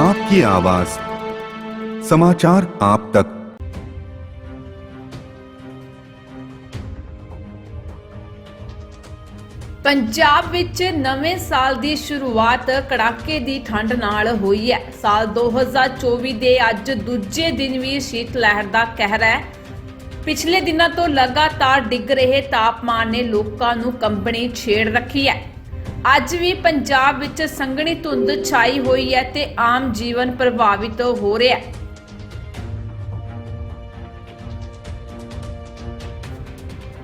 आपकी आवाज समाचार आप तक ਪੰਜਾਬ ਵਿੱਚ ਨਵੇਂ ਸਾਲ ਦੀ ਸ਼ੁਰੂਆਤ ਕੜਾਕੇ ਦੀ ਠੰਡ ਨਾਲ ਹੋਈ ਹੈ ਸਾਲ 2024 ਦੇ ਅੱਜ ਦੂਜੇ ਦਿਨ ਵੀ ਸ਼ੀਤ ਲਹਿਰ ਦਾ ਕਹਿਰ ਹੈ ਪਿਛਲੇ ਦਿਨਾਂ ਤੋਂ ਲਗਾਤਾਰ ਡਿੱਗ ਰਹੇ ਤਾਪਮਾਨ ਨੇ ਲੋਕਾਂ ਨੂੰ ਕੰਬਣੀ ਛੇੜ ਰੱਖੀ ਹੈ ਅੱਜ ਵੀ ਪੰਜਾਬ ਵਿੱਚ ਸੰਘਣੀ ਧੁੰਦ ਛਾਈ ਹੋਈ ਹੈ ਤੇ ਆਮ ਜੀਵਨ ਪ੍ਰਭਾਵਿਤ ਹੋ ਰਿਹਾ ਹੈ।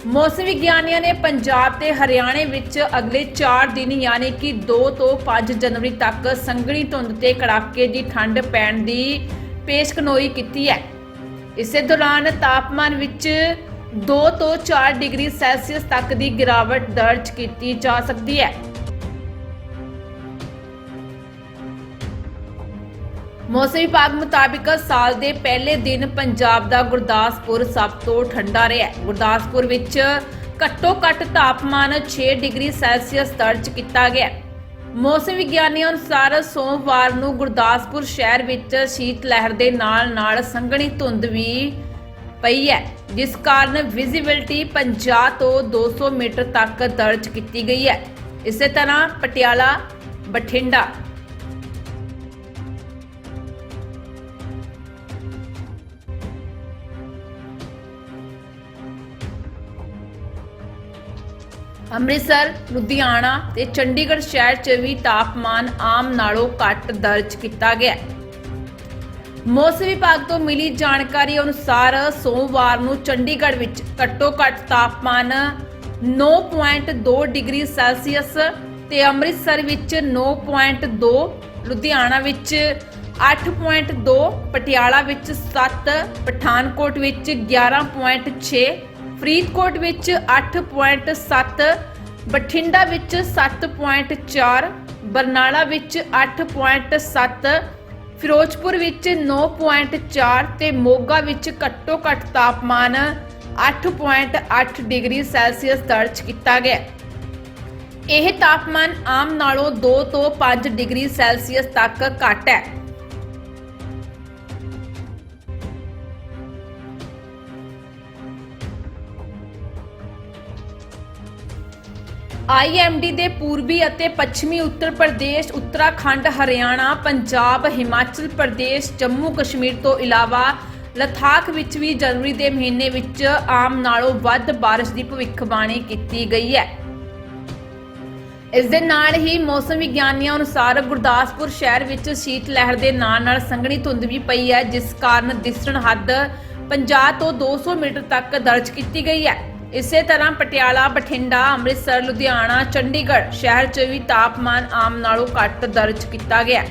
ਮੌਸਮ ਵਿਗਿਆਨੀਆਂ ਨੇ ਪੰਜਾਬ ਤੇ ਹਰਿਆਣੇ ਵਿੱਚ ਅਗਲੇ 4 ਦਿਨ ਯਾਨੀ ਕਿ 2 ਤੋਂ 5 ਜਨਵਰੀ ਤੱਕ ਸੰਘਣੀ ਧੁੰਦ ਤੇ ਕੜਾਕੇ ਦੀ ਠੰਡ ਪੈਣ ਦੀ ਪੇਸ਼ਕਨੋਈ ਕੀਤੀ ਹੈ। ਇਸੇ ਦੌਰਾਨ ਤਾਪਮਾਨ ਵਿੱਚ 2 ਤੋਂ 4 ਡਿਗਰੀ ਸੈਲਸੀਅਸ ਤੱਕ ਦੀ ਗਿਰਾਵਟ ਦਰਜ ਕੀਤੀ ਜਾ ਸਕਦੀ ਹੈ। ਮੌਸਮ ਵਿਭਾਗ ਮੁਤਾਬਿਕ ਸਾਲ ਦੇ ਪਹਿਲੇ ਦਿਨ ਪੰਜਾਬ ਦਾ ਗੁਰਦਾਸਪੁਰ ਸਭ ਤੋਂ ਠੰਡਾ ਰਿਹਾ ਗੁਰਦਾਸਪੁਰ ਵਿੱਚ ਘੱਟੋ ਘੱਟ ਤਾਪਮਾਨ 6 ਡਿਗਰੀ ਸੈਲਸੀਅਸ ਦਰਜ ਕੀਤਾ ਗਿਆ ਮੌਸਮ ਵਿਗਿਆਨੀਆਂ ਅਨੁਸਾਰ ਸੋਮਵਾਰ ਨੂੰ ਗੁਰਦਾਸਪੁਰ ਸ਼ਹਿਰ ਵਿੱਚ ਸ਼ੀਤ ਲਹਿਰ ਦੇ ਨਾਲ-ਨਾਲ ਸੰਘਣੀ ਧੁੰਦ ਵੀ ਪਈ ਹੈ, ਜਿਸ ਕਾਰਨ ਵਿਜ਼ਿਬਿਲਟੀ 50 ਤੋਂ 200 ਮੀਟਰ ਤੱਕ ਦਰਜ ਕੀਤੀ ਗਈ ਹੈ। ਇਸੇ ਤਰ੍ਹਾਂ ਪਟਿਆਲਾ, ਬਠਿੰਡਾ ਅੰਮ੍ਰਿਤਸਰ, ਲੁਧਿਆਣਾ ਤੇ ਚੰਡੀਗੜ੍ਹ ਸ਼ਹਿਰ 'ਚ ਵੀ ਤਾਪਮਾਨ ਆਮ ਨਾਲੋਂ ਘੱਟ ਦਰਜ ਕੀਤਾ ਗਿਆ ਮੌਸਮ ਵਿਭਾਗ ਤੋਂ ਮਿਲੀ ਜਾਣਕਾਰੀ ਅਨੁਸਾਰ ਸੋਮਵਾਰ ਨੂੰ ਚੰਡੀਗੜ੍ਹ ਵਿੱਚ ਘੱਟੋ-ਘੱਟ ਤਾਪਮਾਨ 9.2 ਡਿਗਰੀ ਸੈਲਸੀਅਸ ਤੇ ਅੰਮ੍ਰਿਤਸਰ ਵਿੱਚ 9.2 ਲੁਧਿਆਣਾ ਵਿੱਚ 8.2 ਪਟਿਆਲਾ ਵਿੱਚ 7 ਪਠਾਨਕੋਟ ਵਿੱਚ 11.6 ਫਰੀਦਕੋਟ ਵਿੱਚ 8.7 ਬਠਿੰਡਾ ਵਿੱਚ 7.4 ਬਰਨਾਲਾ ਵਿੱਚ 8.7 ਫਿਰੋਜ਼ਪੁਰ ਵਿੱਚ 9.4 ਤੇ ਮੋਗਾ ਵਿੱਚ ਘੱਟੋ ਘੱਟ ਤਾਪਮਾਨ 8.8 ਡਿਗਰੀ ਸੈਲਸੀਅਸ ਦਰਜ ਕੀਤਾ ਗਿਆ ਇਹ ਤਾਪਮਾਨ ਆਮ ਨਾਲੋਂ 2 ਤੋਂ 5 ਡਿਗਰੀ ਸੈਲਸੀਅਸ ਤੱਕ ਘੱਟ ਹੈ। ਆਈਐਮਡੀ ਦੇ ਪੂਰਬੀ ਅਤੇ ਪੱਛਮੀ ਉੱਤਰ ਪ੍ਰਦੇਸ਼ ਉੱਤਰਾਖੰਡ ਹਰਿਆਣਾ ਪੰਜਾਬ ਹਿਮਾਚਲ ਪ੍ਰਦੇਸ਼ ਜੰਮੂ ਕਸ਼ਮੀਰ ਤੋਂ ਇਲਾਵਾ ਲਦਾਖ ਵਿੱਚ ਵੀ ਜਨਵਰੀ ਦੇ ਮਹੀਨੇ ਵਿੱਚ ਆਮ ਨਾਲੋਂ ਵੱਧ بارش ਦੀ ਭਵਿੱਖਬਾਣੀ ਕੀਤੀ ਗਈ ਹੈ ਇਸ ਦੇ ਨਾਲ ਹੀ ਮੌਸਮ ਵਿਗਿਆਨੀਆਂ ਅਨੁਸਾਰ ਗੁਰਦਾਸਪੁਰ ਸ਼ਹਿਰ ਵਿੱਚ ਸ਼ੀਤ ਲਹਿਰ ਦੇ ਨਾਲ ਨਾਲ ਸੰਘਣੀ ਧੁੰਦ ਵੀ ਪਈ ਹੈ ਜਿਸ ਕਾਰਨ ਦਿਸਣ ਹੱਦ 50 ਤੋਂ 200 ਮੀਟਰ ਤੱਕ ਦਰਜ ਕੀਤੀ ਗਈ ਹੈ ਇਸੇ ਤਰ੍ਹਾਂ ਪਟਿਆਲਾ, ਬਠਿੰਡਾ, ਅੰਮ੍ਰਿਤਸਰ, ਲੁਧਿਆਣਾ, ਚੰਡੀਗੜ੍ਹ ਸ਼ਹਿਰ 'ਚ ਵੀ ਤਾਪਮਾਨ ਆਮ ਨਾਲੋਂ ਘੱਟ ਦਰਜ ਕੀਤਾ ਗਿਆ